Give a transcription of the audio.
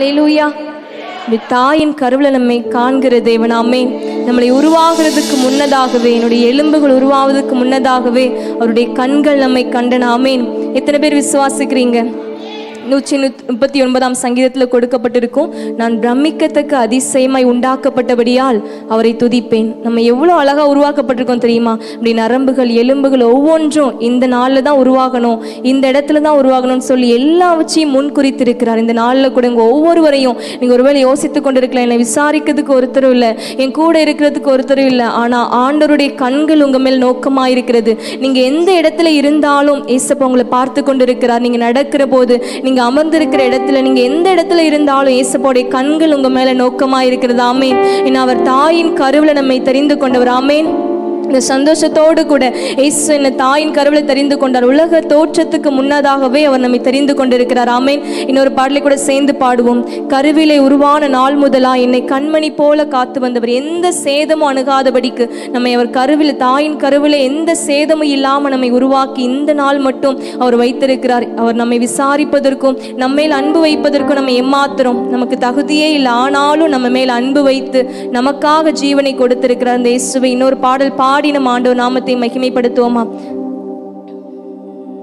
ஹalleluya இந்த தாயின் கருவில் நம்மை காண்கிற தேவனாமே நம்மளை உருவாகிறதுக்கு முன்னதாகவே என்னுடைய எலும்புகள் உருவாவதற்கு முன்னதாகவே அவருடைய கண்கள் நம்மை கண்டனாமேன் எத்தனை பேர் விசுவாசிக்கிறீங்க? நூற்றி முப்பத்தி ஒன்பதாம் சங்கீதத்தில் கொடுக்கப்பட்டிருக்கும் நான் பிரமிக்கத்தக்க அதிசயமாய் உண்டாக்கப்பட்டபடியால் அவரை துதிப்பேன். நம்ம எவ்வளோ அழகாக உருவாக்கப்பட்டிருக்கோம் தெரியுமா? இப்படி நரம்புகள் எலும்புகள் ஒவ்வொன்றும் இந்த நாளில் தான் உருவாகணும் இந்த இடத்துல தான் உருவாகணும்னு சொல்லி எல்லாவற்றையும் முன் குறித்திருக்கிறார். இந்த நாளில் கூட இங்கே ஒவ்வொருவரையும் நீங்கள் ஒருவேளை யோசித்து கொண்டிருக்கலாம் என்னை விசாரிக்கிறதுக்கு ஒருத்தரும் இல்லை என் கூட இருக்கிறதுக்கு ஒருத்தரும் இல்லை ஆனால் ஆண்டவருடைய கண்கள் உங்கள் மேல் நோக்கமாக இருக்கிறது நீங்கள் எந்த இடத்துல இருந்தாலும் ஏசப்பா உங்களை பார்த்து கொண்டிருக்கிறார். நீங்கள் நடக்கிற போது நீங்கள் அமர்ந்திருக்கிற இடத்துல நீங்கள் எந்த இடத்துல இருந்தாலும் ஏசப்பாவுடைய கண்கள் உங்கள் மேலே நோக்கமாக இருக்கிறது ஆமேன். ஏன்னா அவர் தாயின் கருவில் நம்மை தெரிந்து கொண்டவர். ஆமேன். இந்த சந்தோஷத்தோடு கூட இயேசு என்னை தாயின் கருவில் தெரிந்து கொண்டார். உலக தோற்றத்துக்கு முன்னதாகவே அவர் நம்மை தெரிந்து கொண்டிருக்கிறார். ஆமேன். இன்னொரு பாடலை கூட சேர்ந்து பாடுவோம். கருவிலே உருவான நாள் முதலா என்னை கண்மணி போல காத்து வந்தவர். எந்த சேதமும் அணுகாதபடிக்கு நம்மை அவர் கருவில் தாயின் கருவில் எந்த சேதமும் இல்லாமல் நம்மை உருவாக்கி இந்த நாள் மட்டும் அவர் வைத்திருக்கிறார். அவர் நம்மை விசாரிப்பதற்கும் நம்ம மேல் அன்பு வைப்பதற்கும் நம்ம ஏமாத்துறோம். நமக்கு தகுதியே இல்லை. ஆனாலும் நம்ம மேல் அன்பு வைத்து நமக்காக ஜீவனை கொடுத்திருக்கிறார் அந்த இயேசுவை. இன்னொரு பாடல் பாடி நம்ம ஆண்டோ நாமத்தை மகிமைப்படுத்துவோமா?